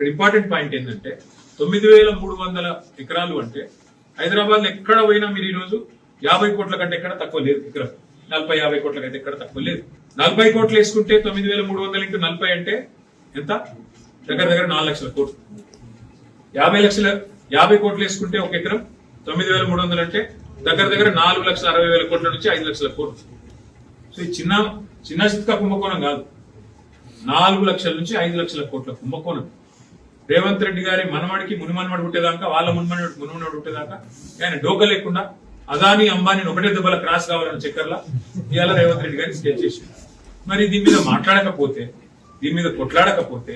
ఇక్కడ important point ఏంటంటే తొమ్మిది వేల మూడు వందల ఎకరాలు అంటే హైదరాబాద్ ఎక్కడ పోయినా మీరు ఈ రోజు యాభై కోట్ల కంటే ఎక్కడ తక్కువ లేదు ఎకరం. నలభై యాభై కోట్ల కంటే ఎక్కడ తక్కువ లేదు. నలభై కోట్లు వేసుకుంటే తొమ్మిది వేల మూడు వందల ఇంటూ నలభై అంటే ఎంత? దగ్గర దగ్గర నాలుగు లక్షల కోట్లు. యాభై లక్షల యాభై కోట్లు వేసుకుంటే ఒక ఎకరం తొమ్మిది వేల మూడు వందలు అంటే దగ్గర దగ్గర నాలుగు లక్షల అరవై వేల కోట్ల నుంచి ఐదు లక్షల కోట్లు. సో ఈ చిన్న చిన్న చిత్క కుంభకోణం కాదు. నాలుగు లక్షల నుంచి ఐదు లక్షల కోట్ల కుంభకోణం. రేవంత్ రెడ్డి గారి మనమడికి మునిమనమడి పుట్టేదాకా వాళ్ళ మునిమనమడి మునిమనమడి పుట్టేదాకా ఆయన డోక లేకుండా అదాని అంబానీ ఒకటే దెబ్బల క్రాస్ కావాలని చక్కర్లా ఇవాళ రేవంత్ రెడ్డి గారిని స్కెచ్ చేసి మరి దీని మీద మాట్లాడకపోతే దీని మీద కొట్లాడకపోతే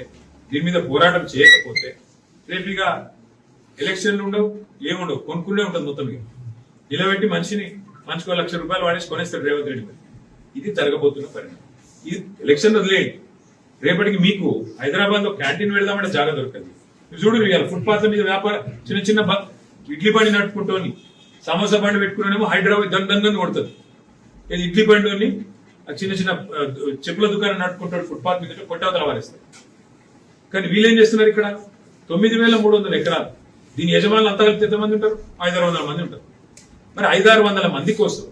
దీని మీద పోరాటం చేయకపోతే రేపు ఇక ఎలక్షన్లు ఉండవు ఏముండవు కొనుక్కునే ఉంటుంది మొత్తం ఇక. నిలబెట్టి మనిషిని మంచుకో లక్ష రూపాయలు వాడేసి కొనేస్తాడు రేవంత్ రెడ్డి గారు. ఇది జరగబోతున్న పరిణామం. ఇది ఎలక్షన్ వదిలేయండి. రేపటికి మీకు హైదరాబాద్లో క్యాంటీన్ వెళ్దామంటే జాగా దొరకదు. మీరు చూడు ఇవాళ ఫుట్పాత్ల మీద వ్యాపారం చిన్న చిన్న బ- ఇడ్లీ బండి నడుపుకుంటూని సమోసా బండి పెట్టుకునేమో హైదరాబాద్ దన్ దన్ కొడుతుంది ఇది ఇడ్లీ బండి ఆ చిన్న చిన్న చెప్పుల దుకాణం నడుపుకుంటాడు ఫుట్పాత్ మీద కొట్టవతల వారేస్తారు కానీ వీళ్ళేం చేస్తున్నారు ఇక్కడ? తొమ్మిది వేల మూడు వందల ఎకరాలు. దీని యజమానులు అంతా కలిపి ఎంతమంది ఉంటారు? ఐదారు వందల మంది ఉంటారు. మరి ఐదారు వందల మంది కోసం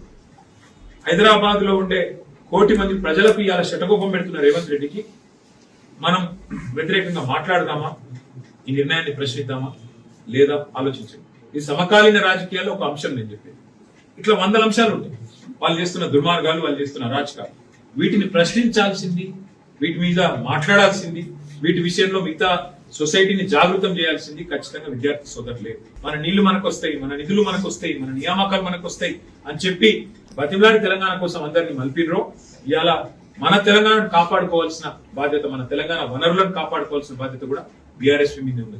హైదరాబాద్లో ఉండే కోటి మంది ప్రజలకు ఇవాళ శటకోపం పెడుతున్నారు రేవంత్ రెడ్డికి మనం వ్యతిరేకంగా మాట్లాడదామా? ఈ నిర్ణయాన్ని ప్రశ్నిద్దామా? లేదా ఆలోచించండి. ఈ సమకాలీన రాజకీయాల్లో ఒక అంశం నేను చెప్పేది. ఇట్లా వందల అంశాలు ఉంటాయి. వాళ్ళు చేస్తున్న దుర్మార్గాలు వాళ్ళు చేస్తున్న రాజకాలు. వీటిని ప్రశ్నించాల్సింది వీటి మీద మాట్లాడాల్సింది వీటి విషయంలో మిగతా సొసైటీని జాగృతం చేయాల్సింది ఖచ్చితంగా విద్యార్థి సోదరులే. మన నీళ్ళు మనకు వస్తాయి మన నిధులు మనకు వస్తాయి మన నియామకాలు మనకు వస్తాయి అని చెప్పి బతిమలాడి తెలంగాణ కోసం అందరినీ మలిపినరో ఇలా మన తెలంగాణను కాపాడుకోవాల్సిన బాధ్యత మన తెలంగాణ వనరులను కాపాడుకోవాల్సిన బాధ్యత కూడా బీఆర్ఎస్ మీద ఉంది